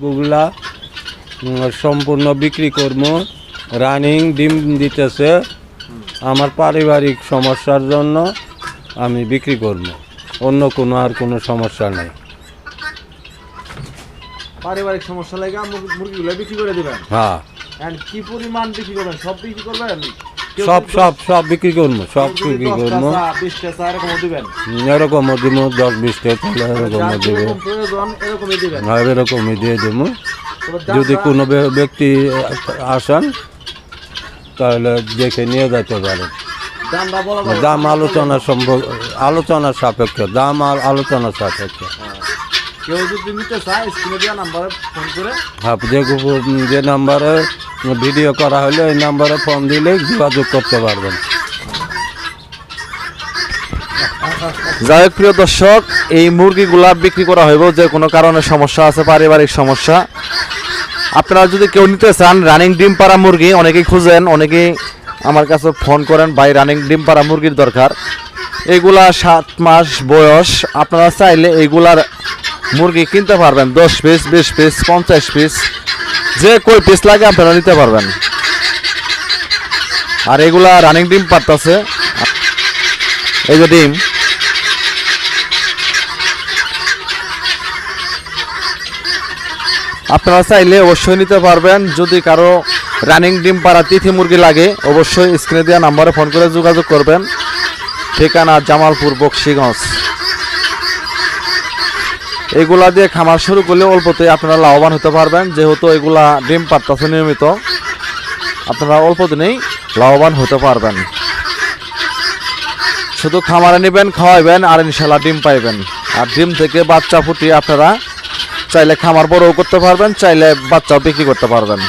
গুগলা সম্পূর্ণ বিক্রি করব রানিং ডিম দিতেছে। আমার পারিবারিক সমস্যার জন্য আমি বিক্রি করব অন্য কোনো আর কোনো সমস্যা নেই। পারিবারিক সমস্যা লাগে মুরগি- মুরগিগুলো বিক্রি করে দিবেন? হ্যাঁ। কি পরিমাণ বিক্রি করবেন? সব বিক্রি করবেন? সব সব সব বিক্রি করব সব বিক্রি করব। এরকমও এরকম দিব দশ বিশটা তাহলে এরকম দিব। হ্যাঁ এরকমই দিয়ে দেবো। যদি কোনো ব্যক্তি আসেন তাহলে দেখে নিয়ে যেতে পারেন। দাম আলোচনা সম্ভব আলোচনা সাপেক্ষে দাম আর আলোচনা সাপেক্ষে। কেউ যদি নিতে চায় স্ক্রিনে দেওয়া নাম্বারে ফোন করে। হ্যাঁ যে নাম্বারে ভিডিও করা হলে এই নাম্বারে ফোন দিলে যোগাযোগ করতে পারবেন। যাই হোক, প্রিয় দর্শক, এই মুরগিগুলা বিক্রি করা হইব, যে কোনো কারণে সমস্যা আছে, পারিবারিক সমস্যা। আপনারা যদি কেউ নিতে চান রানিং ডিম পাড়া মুরগি, অনেকেই খুঁজেন, অনেকেই আমার কাছে ফোন করেন, ভাই রানিং ডিম পাড়া মুরগির দরকার। এগুলা সাত মাস বয়স, আপনারা চাইলে এইগুলার মুরগি কিনতে পারবেন, দশ পিস বিশ পিস পঞ্চাশ পিস যে কই পিস লাগে আপনারা নিতে পারবেন। আর এগুলা রানিং ডিম পারতেছে। এই যে ডিম। আপনারা চাইলে অবশ্যই নিতে পারবেন। যদি কারও রানিং ডিম পাড়া তিথি মুরগি লাগে, অবশ্যই স্ক্রিনে দেওয়া নাম্বারে ফোন করে যোগাযোগ করবেন। ঠিকানা জামালপুর, বক্সিগঞ্জ। এগুলা দিয়ে খামার শুরু করলে অল্পতে আপনারা লাভবান হতে পারবেন। যেহেতু এগুলা ডিম পাড়তেছে নিয়মিত, আপনারা অল্প দিনেই লাভবান হতে পারবেন। শুধু খামারে নেবেন, খাওয়াইবেন আর ইনশাল্লাহ ডিম পাইবেন। আর ডিম থেকে বাচ্চা ফুটিয়ে আপনারা চাইলে খামার বড়ও করতে পারবেন, চাইলে বাচ্চাও বিক্রি করতে পারবেন।